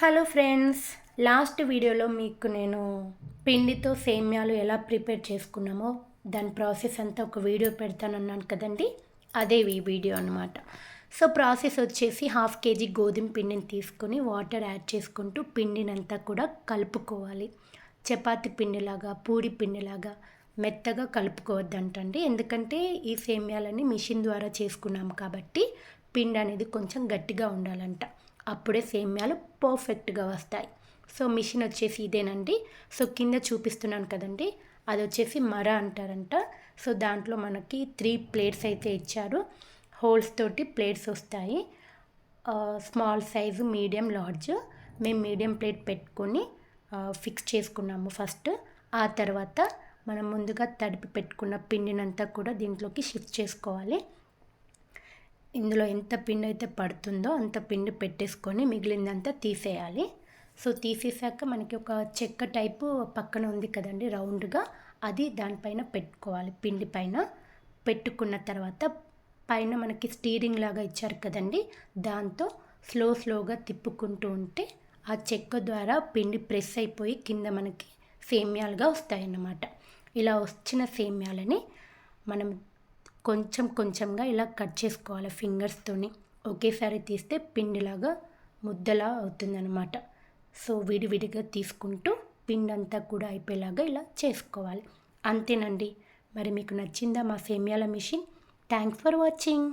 Hello friends last వీడియోలో మీకు నేను పిండితో సేమ్యాలు ఎలా ప్రిపేర్ చేసుకున్నామో దాని ప్రాసెస్ అంతా ఒక వీడియో పెడతానన్నాను కదండి అదే ఈ వీడియో అనమాట సో ప్రాసెస్ వచ్చేసి హాఫ్ కేజీ గోధుమ పిండిని తీసుకొని వాటర్ యాడ్ చేసుకుంటూ పిండినంతా కూడా కలుపుకోవాలి. చపాతి పిండిలాగా పూరి పిండిలాగా మెత్తగా కలుపుకోవద్దంటండి. ఎందుకంటే ఈ సేమ్యాలని మిషన్ ద్వారా చేసుకున్నాం కాబట్టి పిండి అనేది కొంచెం గట్టిగా ఉండాలంట. అప్పుడే సేమ్యాలు పర్ఫెక్ట్గా వస్తాయి. సో మిషన్ వచ్చేసి ఇదేనండి. సో కింద చూపిస్తున్నాను కదండి. అది వచ్చేసి మర అంటారంట. సో దాంట్లో మనకి త్రీ ప్లేట్స్ అయితే ఇచ్చారు. హోల్స్ తోటి ప్లేట్స్ వస్తాయి. Small size medium large. మేము మీడియం ప్లేట్ పెట్టుకొని ఫిక్స్ చేసుకున్నాము ఫస్ట్. ఆ తర్వాత మనం ముందుగా తడిపి పెట్టుకున్న పిండినంతా కూడా దీంట్లోకి షిఫ్ట్ చేసుకోవాలి. ఇందులో ఎంత పిండి అయితే పడుతుందో అంత పిండి పెట్టేసుకొని మిగిలిందంతా తీసేయాలి. సో తీసేసాక మనకి ఒక చెక్క టైపు పక్కన ఉంది కదండి రౌండ్గా. అది దానిపైన పెట్టుకోవాలి పిండి పైన. పెట్టుకున్న తర్వాత పైన మనకి స్టీరింగ్ లాగా ఇచ్చారు కదండి దాంతో స్లో స్లోగా తిప్పుకుంటూ ఉంటే ఆ చెక్క ద్వారా పిండి ప్రెస్ అయిపోయి కింద మనకి సేమ్యాలుగా వస్తాయన్నమాట. ఇలా వచ్చిన సేమ్యాలని మనం కొంచెం కొంచెంగా ఇలా కట్ చేసుకోవాలి ఫింగర్స్తోని ఒకేసారి తీస్తే పిండిలాగా ముద్దలా అవుతుందన్నమాట. సో విడివిడిగా తీసుకుంటూ పిండి అంతా కూడా అయిపోయేలాగా ఇలా చేసుకోవాలి. అంతేనండి. మరి మీకు నచ్చిందా మా సేమియాల మిషన్? Thanks for watching